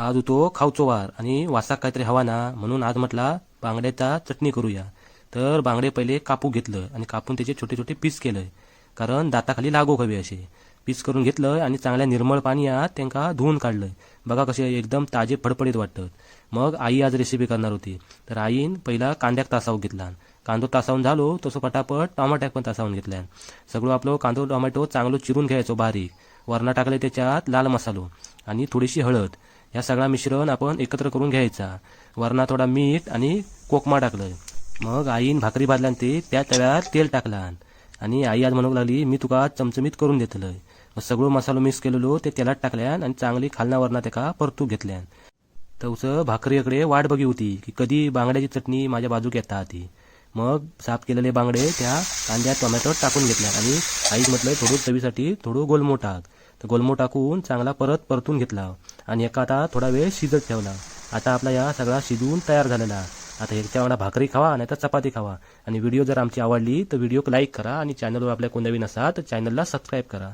आज होतो खाऊचो वार आणि वासाक काहीतरी हवा ना म्हणून आज म्हटला बांगड्याचा चटणी करूया. तर बांगडे पहिले कापू घेतलं आणि कापून त्याचे छोटे छोटे पीस केलंय. कारण दाताखाली लागू हवे असे. पीस करून घेतलं आणि चांगल्या निर्मळ पाण्यात त्यांना धुवून काढलंय. बघा कसे एकदम ताजे फडफडीत वाटतात मग आई आज रेसिपी करणार होती. तर आईन पहिला कांद्याक तासावून घेतला. कांदो तासावून झालो तसं पटापट टमाट्याक पण तासावून घेतल्यान सगळं आपलं कांदो टोमॅटो चांगलं चिरून घ्यायचो बारीक. वरणा टाकले त्याच्यात लाल मसालो आणि थोडीशी हळद. ह्या सगळा मिश्रण आपण एकत्र करून घ्यायचा. वरणा थोडा मीठ आणि कोकमा टाकलं मग आईन भाकरी भाजल्यान ते त्या तव्यात तेल टाकलान. आणि आई आज म्हणू लागली मी तुका चमचमीत करून देतलं मग सगळं मसालो मिक्स केलेलो ते तेलात टाकल्यान आणि चांगली खालना वरणा त्याका परतू घेतल्यान. तवचं भाकरीकडे वाट बघी होती की कधी बांगड्याची चटणी माझ्या बाजूक येता ती. मग साफ केलेले बांगडे त्या कांद्यात टोमॅटोत टाकून घेतल्या आणि आईक म्हटलं थोडं चवीसाठी थोडं गोलमो टाक तर गोलमो टाकून चांगला परत परतून घेतला आणि एका आता थोडा वेळ शिजत ठेवला. आता आपला या सगळा शिजवून तयार झालेला. आता ह्याच्या वांगडा भाकरी खावा नाही तर चपाती खावा. आणि व्हिडिओ जर आमची आवडली तर व्हिडिओ लाईक करा आणि चॅनलवर आपल्या कोण नवीन असा तर चॅनलला सबस्क्राईब करा.